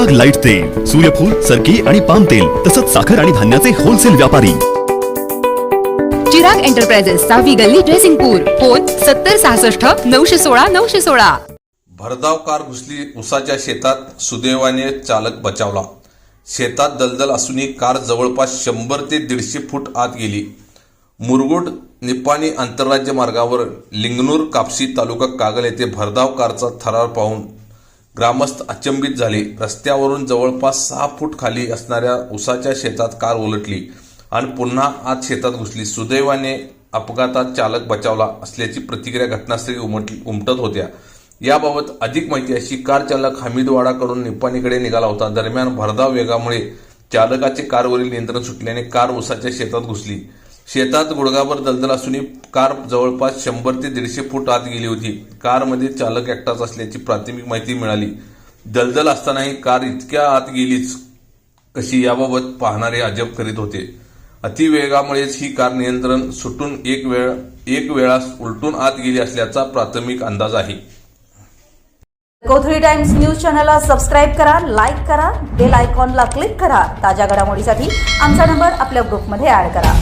Super light तेल सूर्यफूल सरकी आणि पाम तेल तसंच साखर आणि धान्याचे होलसेल व्यापारी. चिराग एंटरप्राइजेस सहावी गल्ली ड्रेसिंगपूर फोन सत्तर सहासष्ट नऊशे सोळा नऊशे सोळा. भरधाव कार घुसली उसाच्या शेतात सुदैवाने चालक बचावला. शेतात दलदल असूनही कार जवळपास शंभर ते दीडशे फूट आत गेली. मुरगुड निपाणी आंतरराज्य मार्गावर लिंगनूर कापसी तालुका कागल येथे भरधाव कारचा थरार पाहून ग्रामस्थ अचंबित झाले. रस्त्यावरून जवळपास सहा फूट खाली असणाऱ्या उसाच्या शेतात कार उलटली आणि पुन्हा आत शेतात घुसली. सुदैवाने अपघातात चालक बचावला असल्याची प्रतिक्रिया घटनास्थळी उमट उमटत होत्या. याबाबत अधिक माहिती अशी कार चालक हमीदवाडाकडून निपाणीकडे निघाला होता. दरम्यान भरधाव वेगामुळे चालकाचे कारवरील नियंत्रण सुटल्याने कार उसाच्या शेतात घुसली. शेतात गुडगाभर दलदल असूनही कार जवळपास शंभर ते दीडशे फूट आत गेली होती. कारमध्ये चालक एकटाच असल्याची प्राथमिक माहिती मिळाली. दलदल असतानाही कार इतक्या आत गेलीच कशी याबाबत पाहणारे अजब करीत होते. अतिवेगामुळेच ही कार नियंत्रण सुटून एक वेळ एक वेळा उलटून आत गेली असल्याचा प्राथमिक अंदाज आहे. कोथळी टाइम्स न्यूज चॅनलला सबस्क्राईब करा लाईक करा बेल आयकॉनला क्लिक करा. ताज्या घडामोडीसाठी आमचा नंबर आपल्या ग्रुपमध्ये ऍड करा.